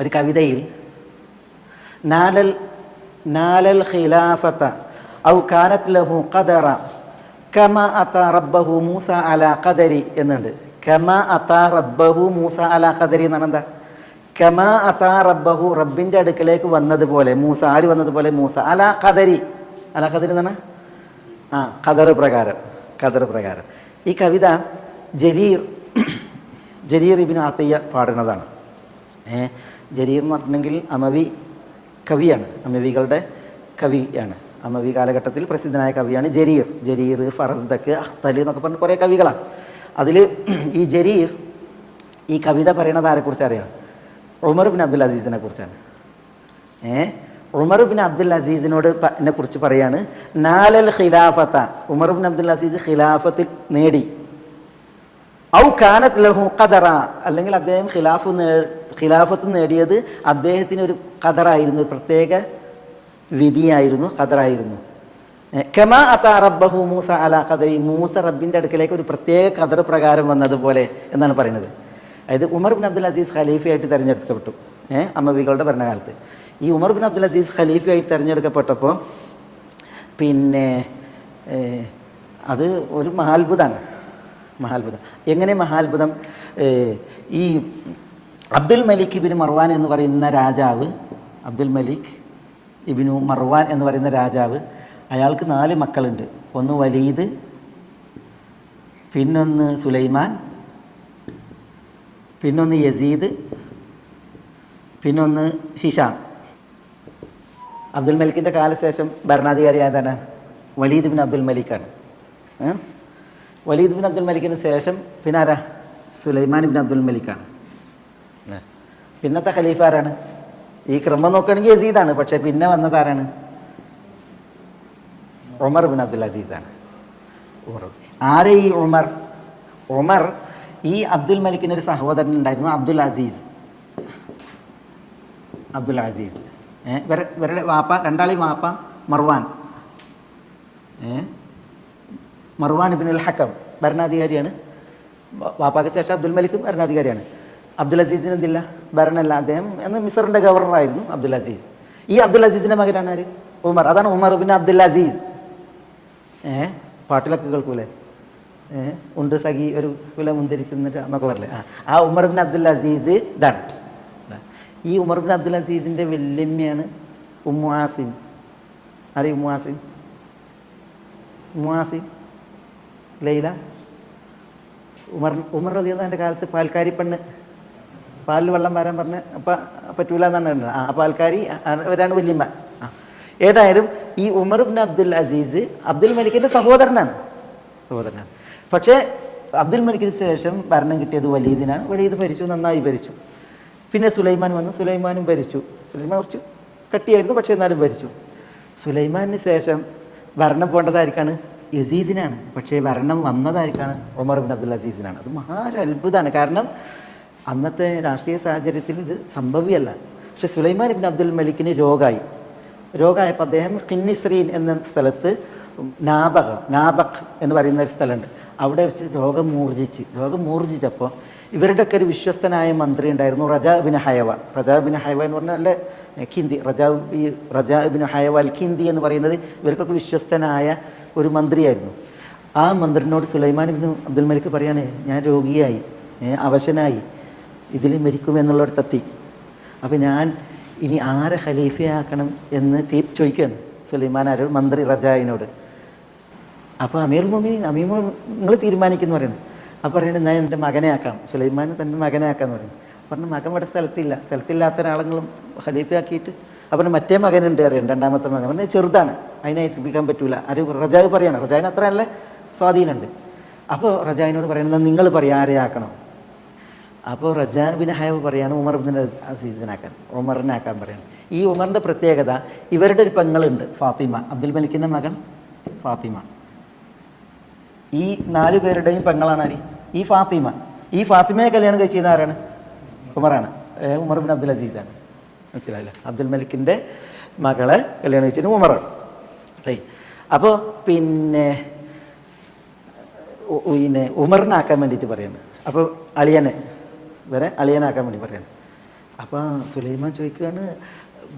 ഒരു കവിതയിൽ നാലൽ നാലൽ ഖിലാഫത്ത ഔ കാനത്ത് ലഹു ഖദറ കമ അത റബ്ബഹു മൂസ അല ഖദരി എന്നുണ്ട്. കമ അത റബ്ബഹു മൂസ അല ഖദരി എന്നാണ് എന്താ കമ അത റബ്ബഹു റബ്ബിന്റെ അടുക്കലേക്ക് വന്നതുപോലെ മൂസ ആര് വന്നതുപോലെ മൂസ അല ഖദരി. അല ഖദരി എന്നാണ്? ആ ഖദർ പ്രകാരം ഖദർ പ്രകാരം. ഈ കവിത ജരീർ ജരീർ ഇബിൻ ആത്തയ്യ പാടുന്നതാണ്. ഏ ജരീർ എന്ന് പറഞ്ഞിട്ടുണ്ടെങ്കിൽ അമവി കവിയാണ്. അമവികളുടെ കവിയാണ്. അമവി കാലഘട്ടത്തിൽ പ്രസിദ്ധനായ കവിയാണ് ജരീർ. ജരീർ ഫറസ്ദക്ക് അഖ്തലി എന്നൊക്കെ പറഞ്ഞ കുറേ കവികളാണ്. അതിൽ ഈ ജരീർ ഈ കവിത പറയണത് ആരെക്കുറിച്ച് അറിയാം? ഉമർ ബിൻ അബ്ദുൽ അസീസിനെ കുറിച്ചാണ്. ഏ? ഉമർ ബിൻ അബ്ദുൽ അസീസിനോട് എന്നെ കുറിച്ച് പറയാണ് നാലൽ ഖിലാഫത്ത. ഉമർ ബിൻ അബ്ദുൽ അസീസ് ഖിലാഫത്തിൽ നേടി. ഔ കാനത്ത് ലഹു ഖദറ. അല്ലെങ്കിൽ അദ്ദേഹം ഖിലാഫ് ഖിലാഫത്ത് നേടിയത് അദ്ദേഹത്തിന് ഒരു ഖദറായിരുന്നു ഒരു പ്രത്യേക വിധിയായിരുന്നു ഖദറായിരുന്നു. ഏ, കമാ അതാ റബ്ബഹു മൂസ അല ഖദരി. മൂസ റബ്ബിന്റെ അടുക്കലേക്ക് ഒരു പ്രത്യേക ഖദർ പ്രകാരം വന്നതുപോലെ എന്നാണ് പറയുന്നത്. അതായത് ഉമർ ബിൻ അബ്ദുൽ അസീസ് ഖലീഫയായിട്ട് തിരഞ്ഞെടുക്കപ്പെട്ടു. ഏഹ് അമ്മവികളുടെ ഭരണകാലത്ത്. ഈ ഉമർ ബിൻ അബ്ദുൽ അസീസ് ഖലീഫയായിട്ട് തിരഞ്ഞെടുക്കപ്പെട്ടപ്പോൾ പിന്നെ അത് ഒരു മഹാത്ഭുതമാണ് മഹാത്ഭുതം. എങ്ങനെ മഹാത്ഭുതം? ഈ അബ്ദുൽ മലിക് ഇബിന് മർവാൻ എന്ന് പറയുന്ന രാജാവ് അബ്ദുൽ മലിക് ഇബിനു മർവാൻ എന്ന് പറയുന്ന രാജാവ് അയാൾക്ക് നാല് മക്കളുണ്ട്. ഒന്ന് വലീദ് പിന്നൊന്ന് സുലൈമാൻ പിന്നൊന്ന് യസീദ് പിന്നൊന്ന് ഹിഷാം. അബ്ദുൽ മലിക്കിന്റെ കാലശേഷം ഭരണാധികാരി ആയതാണ് വലീദ് ബിൻ അബ്ദുൽ മലിക്കാണ്. വലീദ് ബിൻ അബ്ദുൽ മലിക്കിന് ശേഷം പിന്നെ ആരാ? സുലൈമാൻ ബിൻ അബ്ദുൽ മലിക്കാണ്. പിന്നത്തെ ഖലീഫ ആരാണ്? ഈ ക്രമം നോക്കുകയാണെങ്കിൽ യസീദാണ് പക്ഷേ പിന്നെ വന്നത് ആരാണ്? ഉമർ ബിൻ അബ്ദുൽ അസീസാണ്. ആരെ ഈ ഉമർ? ഉമർ ഈ അബ്ദുൽ മലിക്കിന് ഒരു സഹോദരൻ ഉണ്ടായിരുന്നു അബ്ദുൽ അസീസ്. അബ്ദുൽ അസീസ്. ഇവരുടെ വാപ്പ രണ്ടാളെയും വാപ്പ മർവാൻ. മർവാൻ ഇബിനുൽ ഹക്കം ഭരണാധികാരിയാണ്. വാപ്പാക്ക് ശേഷം അബ്ദുൽ മലിക്കും ഭരണാധികാരിയാണ്. അബ്ദുൽ അസീസിന് എന്തില്ല? ഭരണമല്ല അദ്ദേഹം എന്ന് മിസറിന്റെ ഗവർണറായിരുന്നു അബ്ദുൽ അസീസ്. ഈ അബ്ദുൽ അസീസിന്റെ മകനാണ് ആര്? ഉമർ. അതാണ് ഉമർ പിന്നെ അബ്ദുൽ അസീസ്. ഏ? പാട്ടിലൊക്കെ കേൾക്കൂലേ? ഉണ്ട് സഖി ഒരു കുല മുന്തിരിക്കുന്നിട്ട് എന്നൊക്കെ പറയില്ലേ ആ ഉമർ ബിൻ അബ്ദുൽ അസീസ് ഇതാണ്. ഈ ഉമർ ബിൻ അബ്ദുൽ അസീസിന്റെ വെല്ലുമ്മയാണ് ഉമ്മു ആസിം. ആരെ Umm Asim? Laila? Umar Umar റതിയുടെ കാലത്ത് പാൽക്കാരി പെണ്ണ് പാലിൽ വെള്ളം വരാൻ പറഞ്ഞ് അപ്പം പറ്റൂല എന്നാണ് കണ്ടത് ആ പാൽക്കാരി അവരാണ് വല്യമ്മ. ഏതായാലും ഈ Umar bin Abdul Aziz Abdul മലിക്കിന്റെ സഹോദരനാണ്. സഹോദരനാണ്. പക്ഷേ അബ്ദുൽ മലിക്കിന് ശേഷം ഭരണം കിട്ടിയത് വലീദിനാണ്. വലീദ് ഭരിച്ചു നന്നായി ഭരിച്ചു. പിന്നെ സുലൈമാൻ വന്നു. സുലൈമാനും ഭരിച്ചു. സുലൈമാൻ കുറച്ച് കട്ടിയായിരുന്നു പക്ഷേ എന്നാലും ഭരിച്ചു. സുലൈമാനിന് ശേഷം ഭരണം പോകേണ്ടതായിരിക്കാണ് യസീദിനാണ്. പക്ഷേ ഭരണം വന്നതായിരിക്കാണ് ഉമർ ബിൻ അബ്ദുൽ അസീസിനാണ്. അത് മഹാ അത്ഭുതമാണ്. കാരണം അന്നത്തെ രാഷ്ട്രീയ സാഹചര്യത്തിൽ ഇത് സംഭവ്യമല്ല പക്ഷേ സുലൈമാൻ ഇബിൻ അബ്ദുൽ മലിക്കിന് രോഗമായി രോഗമായപ്പോൾ അദ്ദേഹം ഖിന്നിസ്രീൻ എന്ന സ്ഥലത്ത് നാബക നാബക് എന്ന് പറയുന്ന ഒരു സ്ഥലമുണ്ട്. അവിടെ വെച്ച് രോഗം മൂർജിച്ച് രോഗം മൂർജിച്ചപ്പോൾ ഇവരുടെയൊക്കെ ഒരു വിശ്വസ്തനായ മന്ത്രി ഉണ്ടായിരുന്നു റജാ ബിൻ ഹയവ. റജാ ബിൻ ഹയവ എന്ന് പറഞ്ഞാൽ നല്ല ഖിന്ദി റജാ റജാബിൻ റജാ ബിൻ ഹയവ അൽ ഖിന്ദി എന്ന് പറയുന്നത് ഇവർക്കൊക്കെ വിശ്വസ്തനായ ഒരു മന്ത്രിയായിരുന്നു. ആ മന്ത്രിനോട് സുലൈമാൻ ബിൻ അബ്ദുൽ മലിക്ക് പറയാണ് ഞാൻ രോഗിയായി അവശനായി. ഇതിൽ മരിക്കുമെന്നുള്ളിടത്തെത്തി അപ്പോൾ ഞാൻ ഇനി ആരെ ഖലീഫയാക്കണം എന്ന് തീ ചോദിക്കുകയാണ്. സുലൈമാൻ അരു മന്ത്രി റജായിനോട്. അപ്പോൾ അമീർ മൊമീൻ അമീർ നിങ്ങൾ തീരുമാനിക്കുന്നു പറയുന്നത് അപ്പോൾ പറയുന്നത് ഞാൻ എന്റെ മകനെ ആക്കാം. സുലൈമാൻ തന്റെ മകനെ ആക്കാന്ന് പറയുന്നു പറഞ്ഞു മകൻ ഇവിടെ സ്ഥലത്തില്ല. സ്ഥലത്തില്ലാത്ത ഒരാളെങ്കിലും ഖലീഫയാക്കിയിട്ട് അപ്പം മറ്റേ മകനുണ്ട് അറിയാം രണ്ടാമത്തെ മകൻ. പറഞ്ഞാൽ ചെറുതാണ്. അതിനെ ഏൽപ്പിക്കാൻ പറ്റൂല. ആര് റജാവ് പറയാണ്. റജാവിന് അത്ര നല്ല സ്വാധീനമുണ്ട്. അപ്പോൾ റജാവിനോട് പറയുന്നത് നിങ്ങൾ പറയാം ആരെയാക്കണം അപ്പോൾ റജാബിൻ ഹയബ് പറയാണ് ഉമർ ബിൻ അസീസിനാക്കാൻ ഉമറിനാക്കാൻ പറയാണ്. ഈ ഉമറിന്റെ പ്രത്യേകത ഇവരുടെ ഒരു പെങ്ങളുണ്ട് ഫാത്തിമ. അബ്ദുൽ മലിക്കിന്റെ മകൻ ഫാത്തിമ. ഈ നാല് പേരുടെയും പെങ്ങളാണ് ആര്? ഈ ഫാത്തിമ. ഈ ഫാത്തിമയെ കല്യാണം കഴിച്ചത് ആരാണ്? ഉമറാണ്. ഉമർ ബിൻ അബ്ദുൽ അസീസാണ്. മനസ്സിലായില്ല? അബ്ദുൽ മലിക്കിന്റെ മകളെ കല്യാണം കഴിച്ചത് ഉമറാണ്. തൈ. അപ്പോൾ പിന്നെ പിന്നെ ഉമറിനാക്കാൻ വേണ്ടിയിട്ട് പറയുന്നത് അപ്പോൾ അളിയനെ വരെ അളിയനാക്കാൻ വേണ്ടി പറയാണ്. അപ്പോൾ സുലൈമാൻ ചോദിക്കുകയാണ്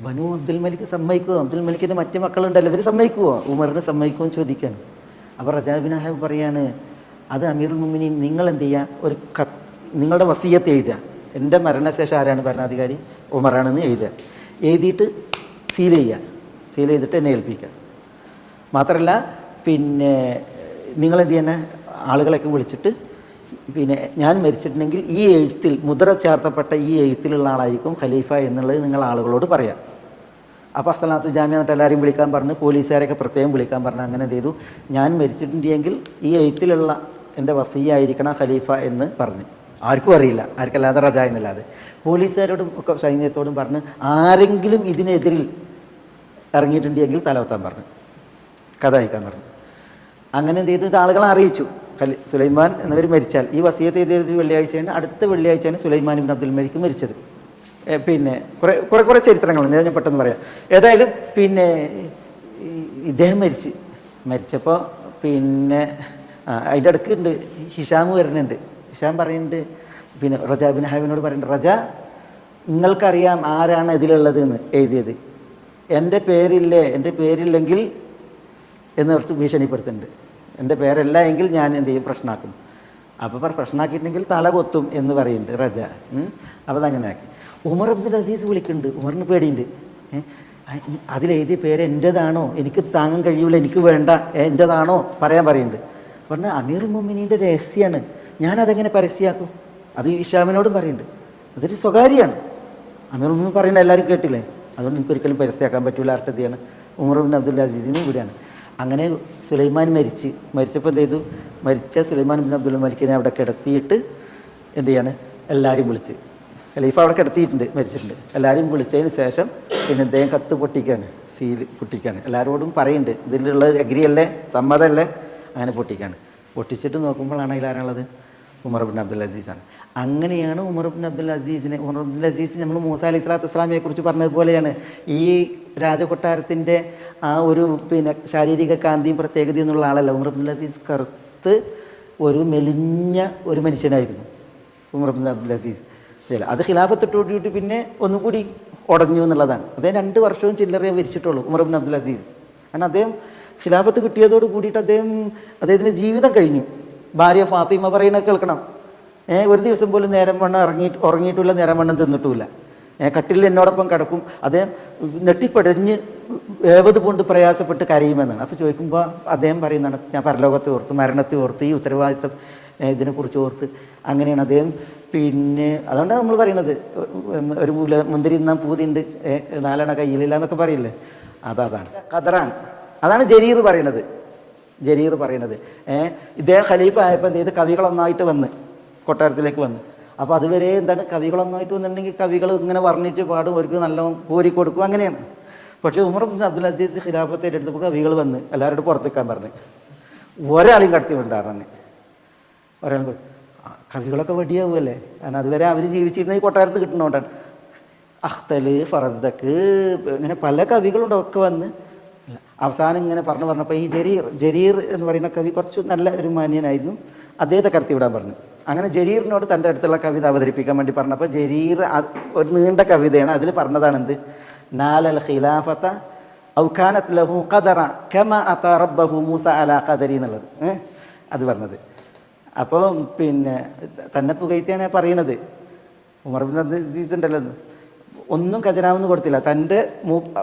ബനു അബ്ദുൽ മലിക്ക് സമ്മതിക്കുമോ അബ്ദുൽ മലിക്കിന്റെ മറ്റു മക്കളുണ്ടല്ലോ ഇവർ സമ്മതിക്കുമോ ഉമറിനെ സമ്മതിക്കുമോ എന്ന് ചോദിക്കുകയാണ് അപ്പോൾ റജാബിൻ അഹബ് പറയാണ് അത് അമീറുൽ മുമിനി നിങ്ങൾ എന്ത് ചെയ്യുക ഒരു കത്ത് നിങ്ങളുടെ വസീയത്ത് എഴുതുക. എന്റെ മരണശേഷം ആരാണ് ഭരണാധികാരി? ഉമറാണെന്ന് എഴുതുക. എഴുതിയിട്ട് സീൽ ചെയ്യുക. സീൽ ചെയ്തിട്ട് എന്നെ ഏൽപ്പിക്കുക. മാത്രമല്ല പിന്നെ നിങ്ങളെന്ത് ചെയ്യുന്ന ആളുകളൊക്കെ വിളിച്ചിട്ട് പിന്നെ ഞാൻ മരിച്ചിട്ടുണ്ടെങ്കിൽ ഈ എഴുത്തിൽ മുദ്ര ചേർത്തപ്പെട്ട ഈ എഴുത്തിലുള്ള ആളായിരിക്കും ഖലീഫ എന്നുള്ളത് നിങ്ങൾ ആളുകളോട് പറയാം. അപ്പോൾ അസലാത്ത് ജാമ്യ എന്നിട്ട് എല്ലാവരെയും വിളിക്കാൻ പറഞ്ഞ് പോലീസുകാരെയൊക്കെ പ്രത്യേകം വിളിക്കാൻ പറഞ്ഞ് അങ്ങനെ ചെയ്തു. ഞാൻ മരിച്ചിട്ടുണ്ടെങ്കിൽ ഈ എഴുത്തിലുള്ള എന്റെ വസീയായിരിക്കണം ഖലീഫ എന്ന് പറഞ്ഞു. ആർക്കും അറിയില്ല ആർക്കല്ലാതെ റജായനല്ലാതെ പോലീസുകാരോടും ഒക്കെ സൈന്യത്തോടും പറഞ്ഞ് ആരെങ്കിലും ഇതിനെതിരിൽ ഇറങ്ങിയിട്ടുണ്ടെങ്കിൽ തലവത്താൻ പറഞ്ഞു കഥ അയക്കാൻ പറഞ്ഞു. അങ്ങനെ എന്ത് ചെയ്തു? ഇത് ആളുകളെ അറിയിച്ചു. ഖലി സുലൈമാൻ എന്നവർ മരിച്ചാൽ ഈ വസീയത്ത് ചെയ്തത് വെള്ളിയാഴ്ചയാണ് അടുത്ത വെള്ളിയാഴ്ചയാണ് സുലൈമാൻ ഇബിൻ അബ്ദുൽ മലിക്ക് മരിച്ചത്. പിന്നെ കുറേ കുറേ കുറേ ചരിത്രങ്ങളുണ്ട് ഞാൻ പെട്ടെന്ന് പറയാം. ഏതായാലും പിന്നെ ഇദ്ദേഹം മരിച്ച് മരിച്ചപ്പോൾ പിന്നെ അതിന്റെ അടുക്ക് ഉണ്ട് ഹിഷാം വരുന്നുണ്ട്. ഹിഷാം പറയുന്നുണ്ട് പിന്നെ റജ ബിൻ ഹാബിനോട് പറയുന്നുണ്ട് റജ നിങ്ങൾക്കറിയാം ആരാണ് ഇതിലുള്ളത് എന്ന് എഴുതിയത്? എന്റെ പേരില്ലേ എന്റെ പേരില്ലെങ്കിൽ എന്ന് പറഞ്ഞിട്ട് ഭീഷണിപ്പെടുത്തുന്നുണ്ട്. എന്റെ പേരല്ല എങ്കിൽ ഞാൻ എന്ത് ചെയ്യും? പ്രശ്നമാക്കും അപ്പോൾ പറ പ്രശ്നമാക്കിയിട്ടുണ്ടെങ്കിൽ തല കൊത്തും എന്ന് പറയുന്നുണ്ട് റജ. അപ്പോൾ അതങ്ങനെ ആക്കി ഉമർ അബ്ദുൽ അസീസ് വിളിക്കുന്നുണ്ട്. ഉമറിന് പേടിയുണ്ട്. അതിലെഴുതിയ പേര് എന്റേതാണോ എനിക്ക് താങ്ങാൻ കഴിയൂല എനിക്ക് വേണ്ട. എന്റെതാണോ പറയാൻ പറയുന്നുണ്ട്. പറഞ്ഞാൽ അമീർ മൊമിനീന്റെ രഹസ്യമാണ് ഞാനതെങ്ങനെ പരസ്യമാക്കും അത് ഇഷാമിനോടും പറയുന്നുണ്ട്. അതൊരു സ്വകാര്യമാണ്. അമീർ മൊമിൻ പറയുന്നത് എല്ലാവരും കേട്ടില്ലേ? അതുകൊണ്ട് എനിക്കൊരിക്കലും പരസ്യമാക്കാൻ പറ്റൂല അർത്ഥത്തിയാണ് ഉമർ അബ്ദുൽ അസീസിനും കൂടിയാണ് അങ്ങനെ സുലൈമാൻ മരിച്ച് മരിച്ചപ്പോൾ എന്ത് ചെയ്തു? മരിച്ച സുലൈമാൻ ബിൻ അബ്ദുൽ മലിക്കിനെ അവിടെ കിടത്തിയിട്ട് എന്ത് ചെയ്യാണ്? എല്ലാവരും വിളിച്ച്. ഖലീഫ അവിടെ കിടത്തിയിട്ടുണ്ട് മരിച്ചിട്ടുണ്ട്. എല്ലാവരും വിളിച്ചതിന് ശേഷം പിന്നെ ഇദ്ദേഹം കത്ത് പൊട്ടിക്കുകയാണ് സീൽ പൊട്ടിക്കുകയാണ് എല്ലാവരോടും പറയുന്നുണ്ട് ഇതിലുള്ള എഗ്രിയല്ലേ സമ്മതമല്ലേ അങ്ങനെ പൊട്ടിക്കുകയാണ് പൊട്ടിച്ചിട്ട് നോക്കുമ്പോഴാണ് അതിലാരുള്ളത് ഉമർ ബിൻ അബ്ദുൽ അസീസാണ് അങ്ങനെയാണ് ഉമർ ബിൻ അബ്ദുൽ അസീസിനെ ഉമർ അബ്ദുൽ അസീസ് നമ്മൾ മൂസ അലി സ്വലാത്തു വസ്സലാമിയെ കുറിച്ച് പറഞ്ഞതുപോലെയാണ്. ഈ രാജകൊട്ടാരത്തിന്റെ ആ ഒരു പിന്നെ ശാരീരിക കാന്തിയും പ്രത്യേകതയും എന്നുള്ള ആളല്ല. ഉമർ അബ്ദുൽ അസീസ് കറുത്ത് ഒരു മെലിഞ്ഞ ഒരു മനുഷ്യനായിരുന്നു. ഉമർ അബ്ദുൽ അബ്ദുൽ അസീസ്. അത് ഖിലാഫത്തിട്ടോട്ട് പിന്നെ ഒന്നും കൂടി ഉടഞ്ഞു എന്നുള്ളതാണ്. അദ്ദേഹം രണ്ട് വർഷവും ചില്ലറയെ വരിച്ചിട്ടുള്ളൂ ഉമർ അബ്ദുൽ അസീസ്. കാരണം അദ്ദേഹം ഖിലാഫത്ത് കിട്ടിയതോട് കൂടിയിട്ട് അദ്ദേഹം അദ്ദേഹത്തിന്റെ ജീവിതം കഴിഞ്ഞു. ഭാര്യ ഫാത്തിമ പറയുന്നത് കേൾക്കണം. ഏ ഒരു ദിവസം പോലും നേരം വണ്ണം ഇറങ്ങിയിട്ട് ഉറങ്ങിയിട്ടില്ല നേരം വണ്ണം തിന്നിട്ടുമില്ല. കട്ടിലിൽ എന്നോടൊപ്പം കിടക്കും. അദ്ദേഹം നെട്ടിപ്പടഞ്ഞ് ഏവത് കൊണ്ട് പ്രയാസപ്പെട്ട് കരയുമെന്നാണ്. അപ്പോൾ ചോദിക്കുമ്പോൾ അദ്ദേഹം പറയുന്നതാണ് ഞാൻ പരലോകത്തെ ഓർത്ത് മരണത്തെ ഓർത്ത് ഈ ഉത്തരവാദിത്തം ഇതിനെക്കുറിച്ച് ഓർത്ത് അങ്ങനെയാണ്. അദ്ദേഹം പിന്നെ അതുകൊണ്ടാണ് നമ്മൾ പറയുന്നത് ഒരു മൂല മുന്തിരി തിന്നാൻ പൂതിയുണ്ട് നാലെണ്ണ കയ്യിലില്ല എന്നൊക്കെ പറയില്ലേ? അതതാണ് ഖദറാണ്. അതാണ് ജരീർ പറയണത്. ജരീർ പറയണത് ഇദ്ദേഹം ഖലീഫ ആയപ്പോൾ എന്ത് ചെയ്ത്? കവികളൊന്നായിട്ട് വന്ന് കൊട്ടാരത്തിലേക്ക് വന്ന്. അപ്പോൾ അതുവരെ എന്താണ്? കവികളൊന്നായിട്ട് വന്നിട്ടുണ്ടെങ്കിൽ കവികൾ ഇങ്ങനെ വർണിച്ച് പാടും അവർക്ക് നല്ല കോരി കൊടുക്കും അങ്ങനെയാണ്. പക്ഷേ ഉമർ അബ്ദുൽ അസീസ് ഖിലാഫത്തെ എടുത്തപ്പോൾ കവികൾ വന്ന് എല്ലാവരോടും പുറത്തേക്കാൻ പറഞ്ഞ്. ഒരാളെയും കടത്തി വിണ്ടാറന്നെ ഒരാൾ കവികളൊക്കെ വെടിയാവുമല്ലേ? കാരണം അതുവരെ അവർ ജീവിച്ചിരുന്ന ഈ കൊട്ടാരത്ത് കിട്ടുന്നതുകൊണ്ടാണ് അഖ്തൽ ഫറസ്ദക്ക് ഇങ്ങനെ പല കവികളുണ്ടൊക്കെ വന്ന് അവസാനം ഇങ്ങനെ പറഞ്ഞു പറഞ്ഞപ്പോൾ ഈ ജരീർ ജരീർ എന്ന് പറയുന്ന കവി കുറച്ച് നല്ല ഒരു മാന്യനായിരുന്നു. അദ്ദേഹത്തെ കടത്തി വിടാൻ പറഞ്ഞു. അങ്ങനെ ജരീറിനോട് തന്റെ അടുത്തുള്ള കവിത അവതരിപ്പിക്കാൻ വേണ്ടി പറഞ്ഞപ്പോൾ ജരീർ ഒരു നീണ്ട കവിതയാണ്. അതിൽ പറഞ്ഞതാണ് എന്ത് നാലൽ ഖിലാഫത്ത ഔഖാനത്ത് ലഹു ഖദറ കമ അത റബ്ബഹു മൂസ അല ഖദരി എന്നുള്ളത്? അത് പറഞ്ഞത്. അപ്പോൾ പിന്നെ തന്നെ പുകഴ്ത്തിയാണ് പറയണത്. ഉമർ ബിൻ ഒന്നും ഖജനാവെന്ന് കൊടുത്തില്ല. തന്റെ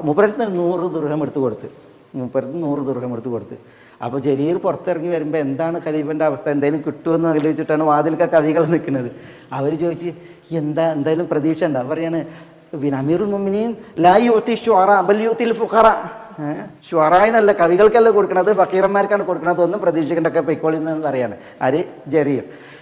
മൂപ്പരത്തിന് നൂറ് ദുർഹം എടുത്ത് കൊടുത്ത്. മൂപ്പരത്തിന് നൂറ് ദുർഹം എടുത്ത് കൊടുത്ത്. അപ്പോൾ ജലീർ പുറത്തിറങ്ങി വരുമ്പോൾ എന്താണ് ഖലീഫന്റെ അവസ്ഥ? എന്തെങ്കിലും കിട്ടുമെന്ന് ആലോചിച്ചിട്ടാണ് വാതിലൊക്കെ കവികൾ നിൽക്കുന്നത്. അവർ ചോദിച്ച് എന്താ എന്തായാലും പ്രതീക്ഷ ഉണ്ട് പറയാണ് പിന്നെ അമീറുൽ മുമിനീൻ ലാ യൂത്തി ഷുറ ബൽ യൂത്തിൽ ഫുഖറ. ഷുറായിനല്ല കവികൾക്കല്ല കൊടുക്കണത് ഫക്കീറന്മാർക്കാണ് കൊടുക്കണത് ഒന്നും പ്രതീക്ഷിക്കേണ്ടൊക്കെ പൊയ്ക്കോളിൽ നിന്ന് പറയാണ്. ആര്? ജരീർ